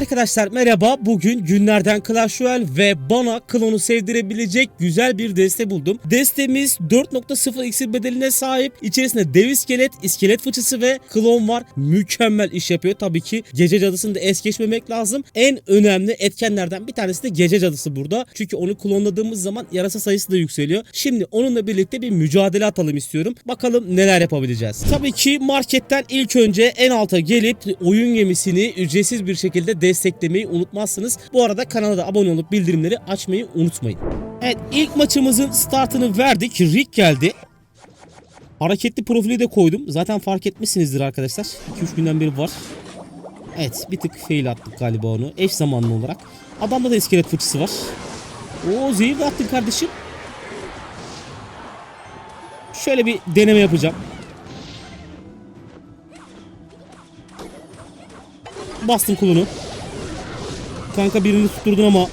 Arkadaşlar merhaba. Bugün günlerden Clash Royale ve bana klonu sevdirebilecek güzel bir deste buldum. Destemiz 4.0 iksir bedeline sahip. İçerisinde dev iskelet, iskelet fıçısı ve klon var. Mükemmel iş yapıyor. Tabii ki gece cadısını da es geçmemek lazım. En önemli etkenlerden bir tanesi de gece cadısı burada. Çünkü onu klonladığımız zaman yarasa sayısı da yükseliyor. Şimdi onunla birlikte bir mücadele atalım istiyorum. Bakalım neler yapabileceğiz. Tabii ki marketten ilk önce en alta gelip oyun gemisini ücretsiz bir şekilde desteklemeyi unutmazsınız. Bu arada kanala da abone olup bildirimleri açmayı unutmayın. Evet ilk maçımızın startını verdik. Rick geldi. Hareketli profili de koydum. Zaten fark etmişsinizdir arkadaşlar. 2-3 günden beri var. Evet bir tık fail attık galiba onu. Eş zamanlı olarak. Adamda da iskelet fırçası var. Oo zehir de attın kardeşim. Şöyle bir deneme yapacağım. Bastım kulunu. Kanka birini tutturdun ama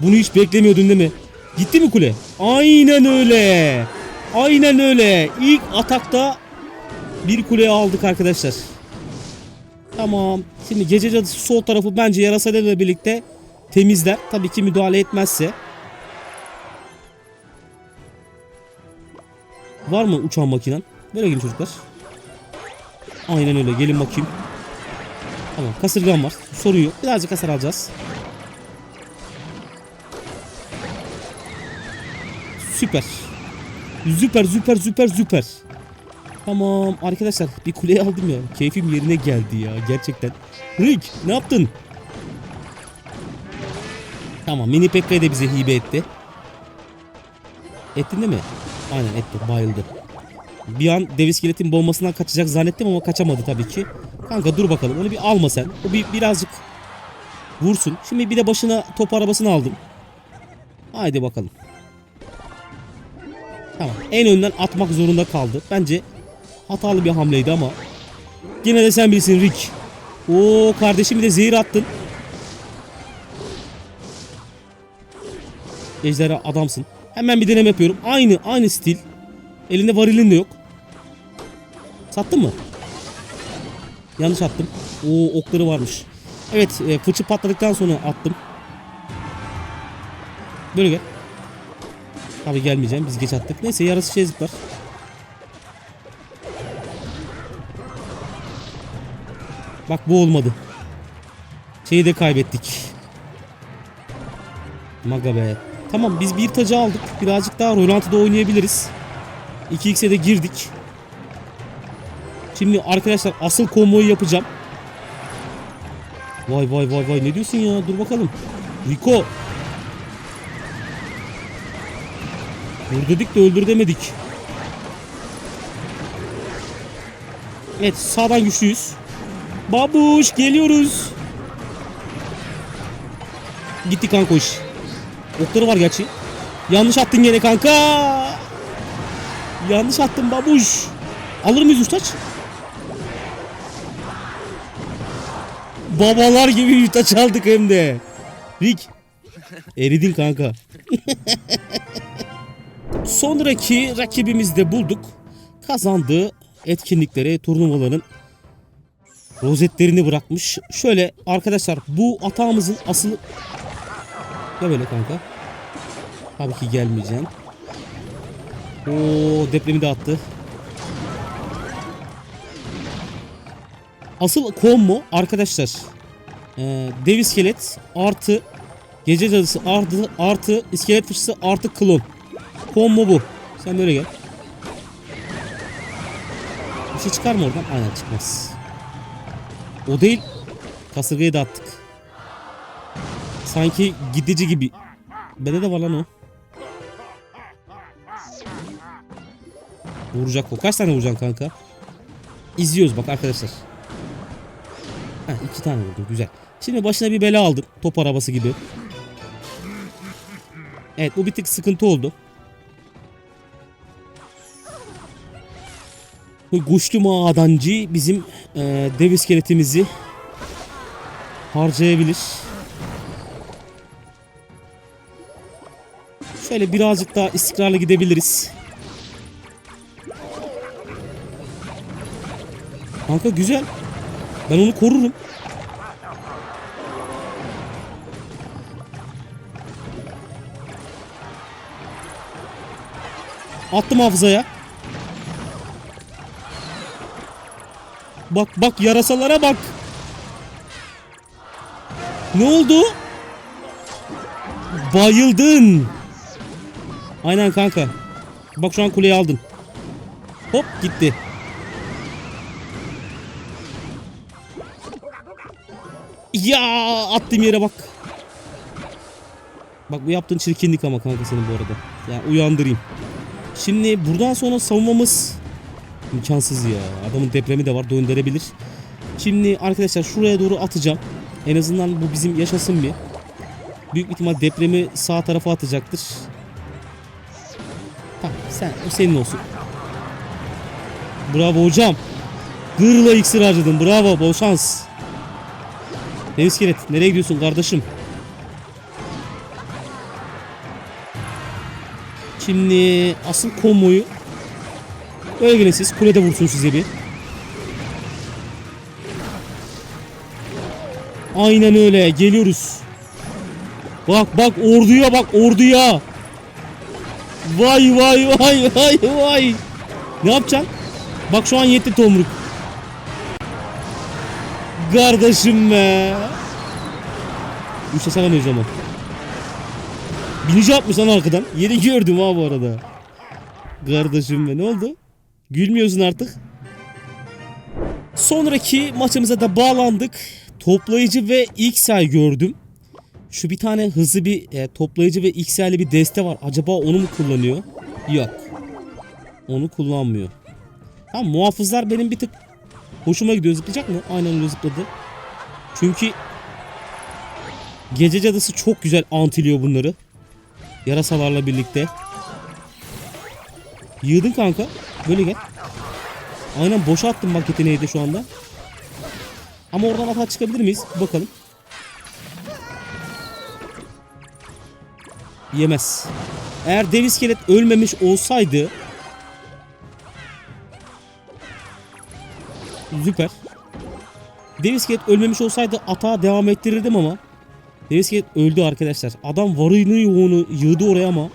bunu hiç beklemiyordun değil mi? Gitti mi kule? Aynen öyle. Aynen öyle. İlk atakta bir kule aldık arkadaşlar. Tamam. Şimdi gece cadısı sol tarafı bence yarasayla birlikte temizler. Tabii ki müdahale etmezse. Var mı uçan makinen? Böyle gelin çocuklar. Aynen öyle. Gelin bakayım. Tamam. Kasırgan var. Sorun yok. Birazcık hasar alacağız. Süper. Süper süper süper süper. Tamam arkadaşlar bir kuleyi aldım ya. Keyfim yerine geldi ya gerçekten. Rick ne yaptın? Tamam mini Pekka'yı da bize hibe etti. Ettin değil mi? Aynen etti bayıldı. Bir an dev iskeletin bombasından kaçacak zannettim ama kaçamadı tabii ki. Kanka dur bakalım onu bir alma sen. O bir birazcık vursun. Şimdi bir de başına top arabasını aldım. Haydi bakalım. Tamam. En önden atmak zorunda kaldı. Bence hatalı bir hamleydi ama. Yine de sen bilirsin Rick. Oo kardeşim bir de zehir attın. Ejderha adamsın. Hemen bir deneme yapıyorum. Aynı aynı stil. Elinde varilin de yok. Sattın mı? Yanlış attım. Oo okları varmış. Evet e, fıçı patladıktan sonra attım. Böyle gel. Tabii gelmeyeceğim. Biz geç attık. Neyse yarısı şey zıplar. Bak bu olmadı. Şeyi de kaybettik. Maga be. Tamam biz bir tacı aldık. Birazcık daha Rolantı'da oynayabiliriz. 2x'e de girdik. Şimdi arkadaşlar asıl komboyu yapacağım. Vay vay vay vay ne diyorsun ya? Dur bakalım. Rico. Vur dedik de öldür demedik. Evet sağdan güçlüyüz. Babuş geliyoruz. Gitti kanka iş. Okları var gerçi. Yanlış attın gene kanka. Yanlış attın babuş. Alır mıyız ustaç? Babalar gibi ustaç aldık hem de. Rick. Eridin kanka. Sonraki rakibimizi de bulduk. Kazandığı etkinlikleri, turnuvaların rozetlerini bırakmış. Şöyle arkadaşlar bu atağımızın asıl ya böyle kanka. Tabii ki gelmeyeceğim. Oo depremi de attı. Asıl combo arkadaşlar. Ee, dev iskelet artı gece cadısı artı artı iskelet fıçısı artı klon. Combo bu. Sen böyle gel. Bir şey çıkar mı oradan? Aynen çıkmaz. O değil. Kasırgayı da attık. Sanki gidici gibi. Bende de var lan o. Vuracak o. Kaç tane vuracaksın kanka? İzliyoruz bak arkadaşlar. Ha iki tane vurdu. Güzel. Şimdi başına bir bela aldım. Top arabası gibi. Evet bu bir tık sıkıntı oldu. Bu güçlü mağadancı bizim e, dev iskeletimizi harcayabilir. Şöyle birazcık daha istikrarlı gidebiliriz. Kanka güzel. Ben onu korurum. Attım hafızaya. Bak bak yarasalara bak. Ne oldu? Bayıldın. Aynen kanka. Bak şu an kuleyi aldın. Hop gitti. Ya attığım yere bak. Bak bu yaptığın çirkinlik ama kanka senin bu arada. Yani uyandırayım. Şimdi buradan sonra savunmamız imkansız ya. Adamın depremi de var döndürebilir. Şimdi arkadaşlar şuraya doğru atacağım. En azından bu bizim yaşasın bir. Büyük ihtimal depremi sağ tarafa atacaktır. Tamam sen o senin olsun. Bravo hocam. Gırla iksir harcadın. Bravo bol şans. Deniz Kiret nereye gidiyorsun kardeşim? Şimdi asıl konvoyu öyle gelin siz kulede vursun size bir. Aynen öyle geliyoruz. Bak bak orduya bak orduya. Vay vay vay vay vay. Ne yapacaksın? Bak şu an yetti tomruk. Kardeşim be. Üçe salamıyoruz ama. Binici atmış lan arkadan. Yeni gördüm ha bu arada. Kardeşim be ne oldu? Gülmüyorsun artık. Sonraki maçımıza da bağlandık. Toplayıcı ve XL gördüm. Şu bir tane hızlı bir e, toplayıcı ve XL'li bir deste var. Acaba onu mu kullanıyor? Yok. Onu kullanmıyor. Tamam muhafızlar benim bir tık hoşuma gidiyor. Zıplayacak mı? Aynen öyle zıpladı. Çünkü gece cadısı çok güzel antiliyor bunları. Yarasalarla birlikte. Yığdın kanka. Böyle gel. Aynen boşa attım bak yeteneği de şu anda. Ama oradan hata çıkabilir miyiz? Bakalım. Yemez. Eğer dev iskelet ölmemiş olsaydı Süper. Dev iskelet ölmemiş olsaydı atağa devam ettirirdim ama Dev iskelet öldü arkadaşlar. Adam varını yoğunu yığdı oraya ama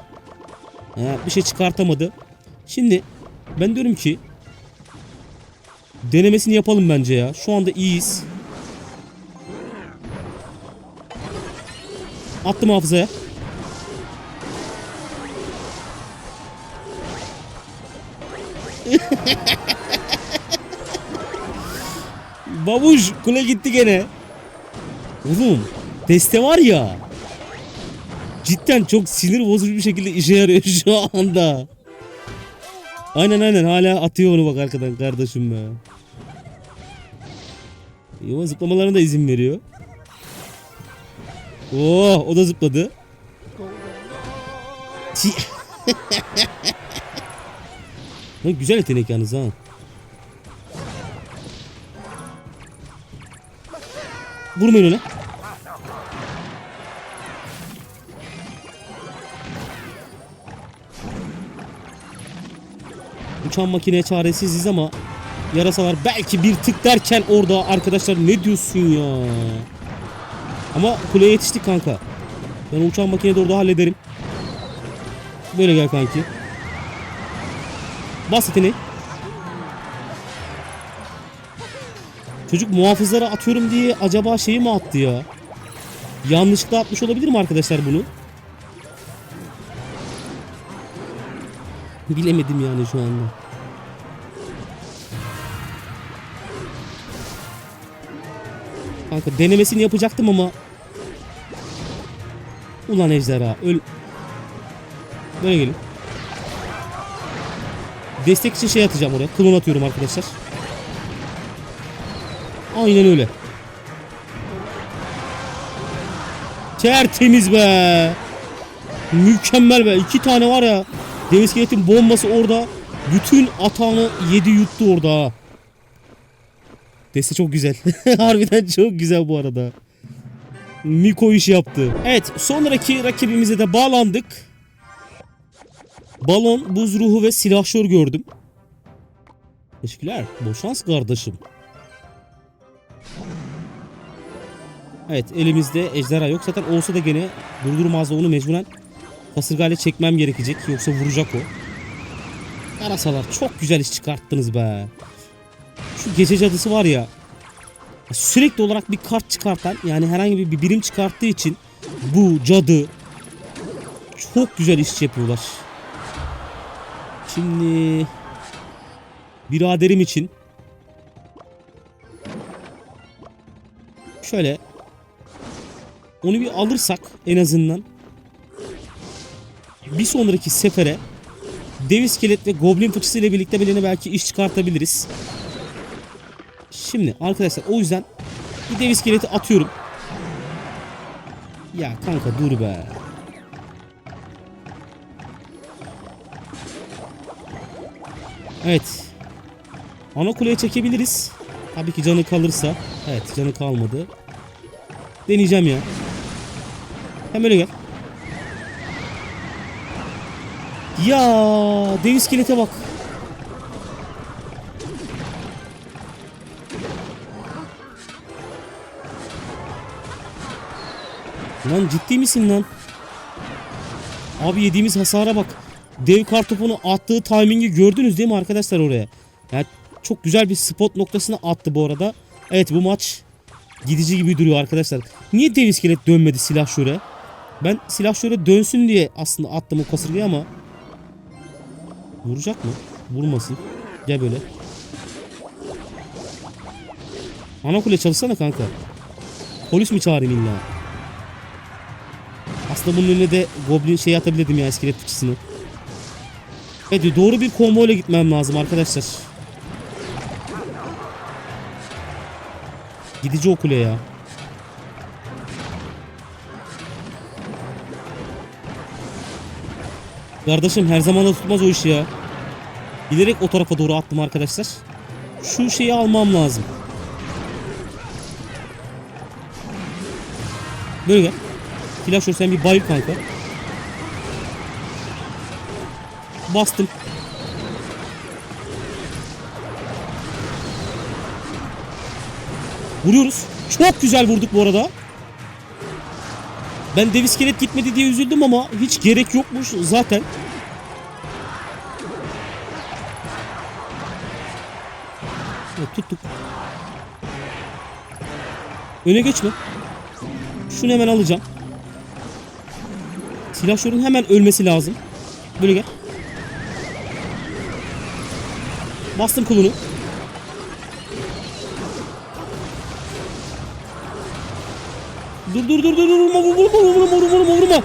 he, bir şey çıkartamadı. Şimdi ben diyorum ki denemesini yapalım bence ya. Şu anda iyiyiz. Attım hafızaya. Babuş kule gitti gene. Oğlum deste var ya. Cidden çok sinir bozucu bir şekilde işe yarıyor şu anda. Aynen aynen hala atıyor onu bak arkadan kardeşim be. Yo zıplamalarına da izin veriyor. Oh o da zıpladı. Lan güzel yetenek yalnız ha. Vurmayın öyle. Uçan makineye çaresiziz ama yarasalar belki bir tık derken orada arkadaşlar ne diyorsun ya? Ama kuleye yetiştik kanka. Ben uçan makineyi de orada hallederim. Böyle gel kanki. Bas yeteneği. Çocuk muhafızlara atıyorum diye acaba şeyi mi attı ya? Yanlışlıkla atmış olabilir mi arkadaşlar bunu? Bilemedim yani şu anda. Kanka denemesini yapacaktım ama Ulan ejderha öl Böyle gelin Destek için şey atacağım oraya Klon atıyorum arkadaşlar Aynen öyle Tertemiz be Mükemmel be iki tane var ya iskeletin bombası orada Bütün atağını yedi yuttu orada. Deste çok güzel. Harbiden çok güzel bu arada. Miko iş yaptı. Evet sonraki rakibimize de bağlandık. Balon, buz ruhu ve silahşör gördüm. Teşekkürler. Bol şans kardeşim. Evet elimizde ejderha yok. Zaten olsa da gene durdurmazdı onu mecburen kasırgayla çekmem gerekecek. Yoksa vuracak o. Yarasalar çok güzel iş çıkarttınız be. Şu gece cadısı var ya. Sürekli olarak bir kart çıkartan yani herhangi bir birim çıkarttığı için bu cadı çok güzel iş yapıyorlar. Şimdi biraderim için şöyle onu bir alırsak en azından bir sonraki sefere dev iskelet ve goblin fıçısı ile birlikte birine belki iş çıkartabiliriz. Şimdi arkadaşlar o yüzden bir dev iskeleti atıyorum. Ya kanka dur be. Evet. Ana kuleye çekebiliriz. Tabii ki canı kalırsa. Evet canı kalmadı. Deneyeceğim ya. Hem öyle gel. Ya dev iskelete bak. Lan ciddi misin lan? Abi yediğimiz hasara bak. Dev kartopunu attığı timingi gördünüz değil mi arkadaşlar oraya? Yani çok güzel bir spot noktasına attı bu arada. Evet bu maç gidici gibi duruyor arkadaşlar. Niye dev iskelet dönmedi silah şöyle? Ben silah şöyle dönsün diye aslında attım o kasırgayı ama Vuracak mı? Vurmasın. Gel böyle. Ana kule çalışsana kanka. Polis mi çağırayım illa? Aslında bunun önüne de goblin şey atabilirdim ya iskelet fıçısını. Evet doğru bir komboyla gitmem lazım arkadaşlar. Gidici o kule ya. Kardeşim her zaman da tutmaz o iş ya. Bilerek o tarafa doğru attım arkadaşlar. Şu şeyi almam lazım. Böyle gel. Flash sen bir bayıl kanka. Bastım. Vuruyoruz. Çok güzel vurduk bu arada. Ben dev iskelet gitmedi diye üzüldüm ama hiç gerek yokmuş zaten. Evet, tuttuk. Öne geçme. Şunu hemen alacağım. Silahşörün hemen ölmesi lazım. Böyle gel. Bastım kolunu. Dur dur dur dur vurma vurma vurma vurma vurma.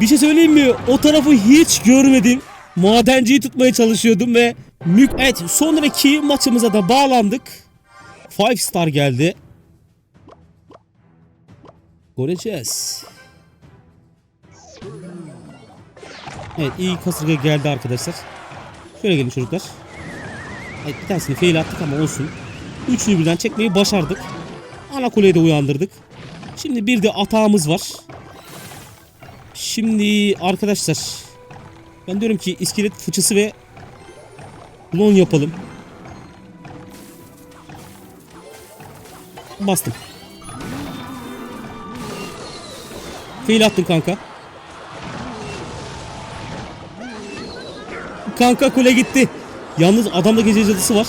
Bir şey söyleyeyim mi? O tarafı hiç görmedim. Madenciyi tutmaya çalışıyordum ve mük... Evet sonraki maçımıza da bağlandık. 5 star geldi. Göreceğiz. Evet iyi kasırga geldi arkadaşlar. Şöyle gelin çocuklar. Evet bir tanesini fail attık ama olsun. Üçünü birden çekmeyi başardık. Ana kuleyi de uyandırdık. Şimdi bir de atağımız var. Şimdi arkadaşlar ben diyorum ki iskelet fıçısı ve klon yapalım. Bastım. Fail attım kanka. Kanka kule gitti. Yalnız adamda gece cadısı var.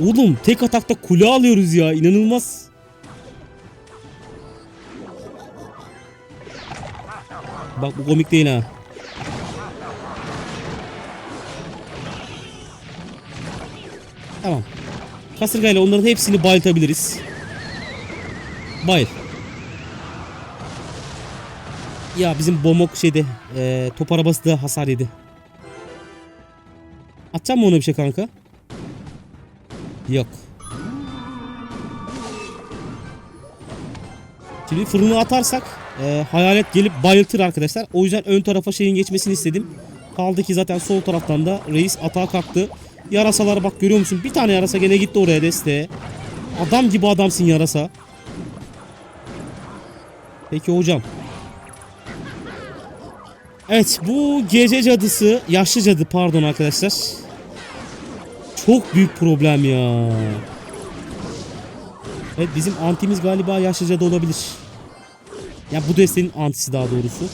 Oğlum tek atakta kule alıyoruz ya inanılmaz. Bak bu komik değil ha. Tamam. Kasırgayla onların hepsini bayıltabiliriz. Bayıl. Ya bizim bomok şeyde e, top arabası da hasar yedi. Atacağım mı ona bir şey kanka? Yok. Şimdi fırını atarsak e, hayalet gelip bayıltır arkadaşlar. O yüzden ön tarafa şeyin geçmesini istedim. Kaldı ki zaten sol taraftan da reis atağa kalktı. Yarasalara bak görüyor musun? Bir tane yarasa gene gitti oraya desteğe. Adam gibi adamsın yarasa. Peki hocam. Evet bu gece cadısı, yaşlı cadı pardon arkadaşlar. Çok büyük problem ya. Evet bizim antimiz galiba yaşlı cadı olabilir. Ya bu destenin antisi daha doğrusu.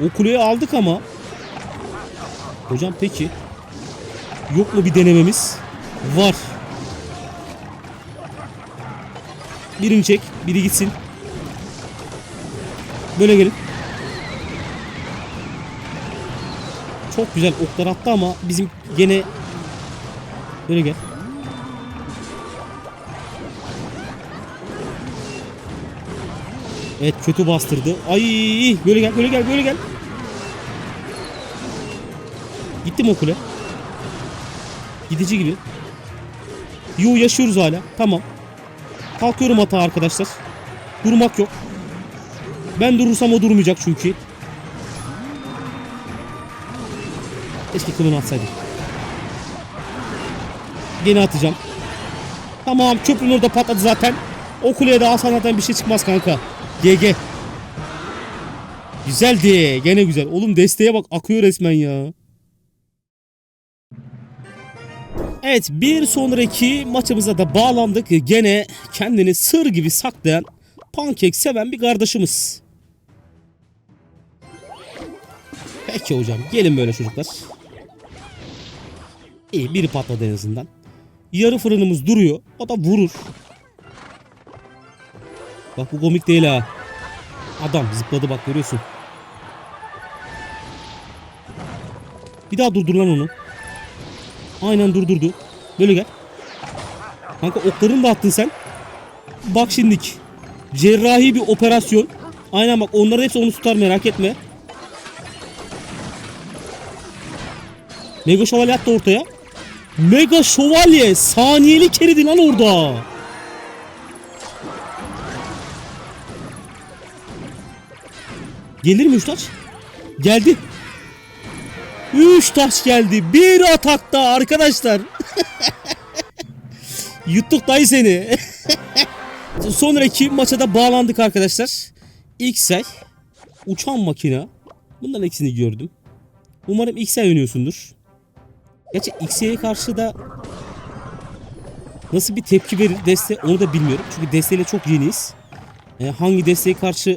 O kuleyi aldık ama. Hocam peki. Yok mu bir denememiz? Var. Birini çek. Biri gitsin. Böyle gelin. Çok güzel oklar attı ama bizim gene böyle gel. Evet kötü bastırdı. Ay böyle gel böyle gel böyle gel. Gitti mi o kule? Gidici gibi. Yo yaşıyoruz hala. Tamam. Kalkıyorum hata arkadaşlar. Durmak yok. Ben durursam o durmayacak çünkü. Keşke kılını atsaydım. Gene atacağım. Tamam köprünün orada patladı zaten. O kuleye de alsan zaten bir şey çıkmaz kanka. GG. Güzeldi. Gene güzel. Oğlum desteğe bak akıyor resmen ya. Evet bir sonraki maçımıza da bağlandık. Gene kendini sır gibi saklayan pankek seven bir kardeşimiz. Peki hocam gelin böyle çocuklar. İyi biri patladı en azından. Yarı fırınımız duruyor. O da vurur. Bak bu komik değil ha. Adam zıpladı bak görüyorsun. Bir daha durdur lan onu. Aynen durdurdu. Böyle gel. Kanka oklarını da attın sen. Bak şimdik. Cerrahi bir operasyon. Aynen bak onların hepsi onu tutar merak etme. Mega şövalye attı ortaya. Mega şövalye saniyeli keridi lan orada. Gelir mi üç taş? Geldi. Üç taş geldi. Bir atakta arkadaşlar. Yuttuk dayı seni. Sonraki maça da bağlandık arkadaşlar. İlk say. Uçan makina. Bunların ikisini gördüm. Umarım X'e oynuyorsundur. Gerçi X'e karşı da nasıl bir tepki verir deste onu da bilmiyorum. Çünkü desteyle çok yeniyiz. E, hangi desteğe karşı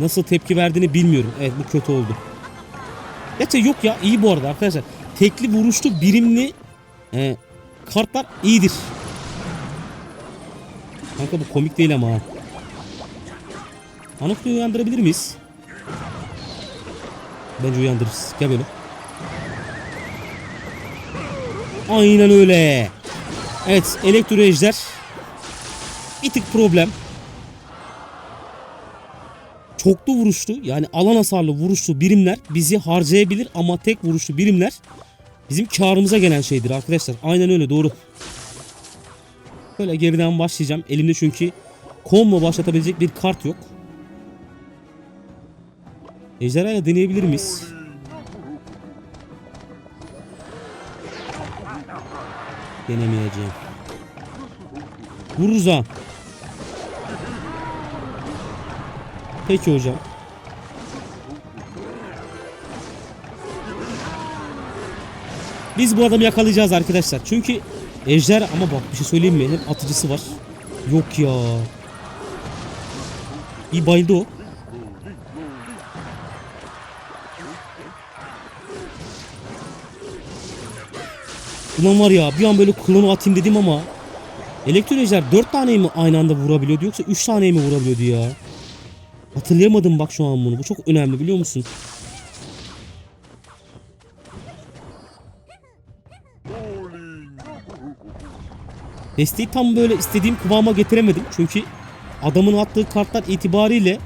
nasıl tepki verdiğini bilmiyorum. Evet bu kötü oldu. Gerçi yok ya iyi bu arada arkadaşlar. Tekli vuruşlu birimli e, kartlar iyidir. Kanka bu komik değil ama. Anoklu'yu uyandırabilir miyiz? Bence uyandırırız. Gel böyle. Aynen öyle. Evet elektro ejder. Bir tık problem. Çoklu vuruşlu yani alan hasarlı vuruşlu birimler bizi harcayabilir ama tek vuruşlu birimler bizim karımıza gelen şeydir arkadaşlar. Aynen öyle doğru. Böyle geriden başlayacağım. Elimde çünkü combo başlatabilecek bir kart yok. Ejderhayla deneyebilir miyiz? Denemeyeceğim. Vururuz. Peki hocam. Biz bu adamı yakalayacağız arkadaşlar. Çünkü ejder ama bak bir şey söyleyeyim mi? Hem atıcısı var. Yok ya. İyi bayıldı o. Ulan var ya bir an böyle klonu atayım dedim ama Elektro ejder 4 tane mi aynı anda vurabiliyordu yoksa 3 tane mi vurabiliyordu ya? Hatırlayamadım bak şu an bunu. Bu çok önemli biliyor musun? Desteği tam böyle istediğim kıvama getiremedim. Çünkü adamın attığı kartlar itibariyle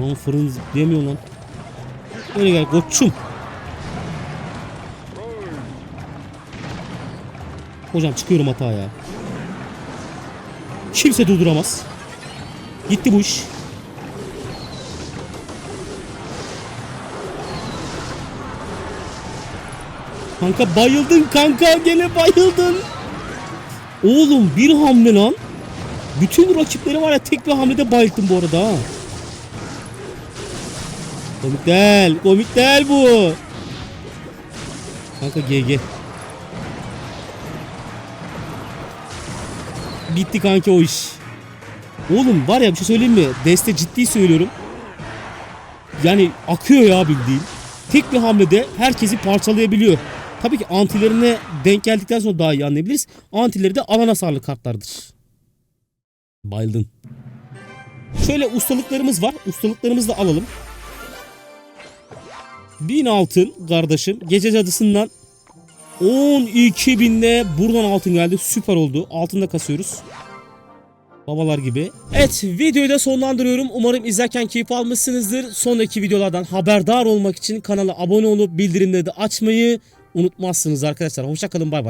Lan fırın zıplayamıyor lan. Böyle gel koçum. Hocam çıkıyorum hataya. Kimse durduramaz. Gitti bu iş. Kanka bayıldın kanka gene bayıldın. Oğlum bir hamle lan. Bütün rakipleri var ya tek bir hamlede bayılttım bu arada ha. Komik değil. Komik değil bu. Kanka GG. Bitti kanki o iş. Oğlum var ya bir şey söyleyeyim mi? Deste ciddi söylüyorum. Yani akıyor ya bildiğin. Tek bir hamlede herkesi parçalayabiliyor. Tabii ki antilerine denk geldikten sonra daha iyi anlayabiliriz. Antileri de alan hasarlı kartlardır. Bayıldın. Şöyle ustalıklarımız var. Ustalıklarımızı da alalım. 1000 altın kardeşim. Gece cadısından 12 binle buradan altın geldi. Süper oldu. Altında kasıyoruz. Babalar gibi. Evet videoyu da sonlandırıyorum. Umarım izlerken keyif almışsınızdır. Sonraki videolardan haberdar olmak için kanala abone olup bildirimleri de açmayı unutmazsınız arkadaşlar. Hoşçakalın bay bay.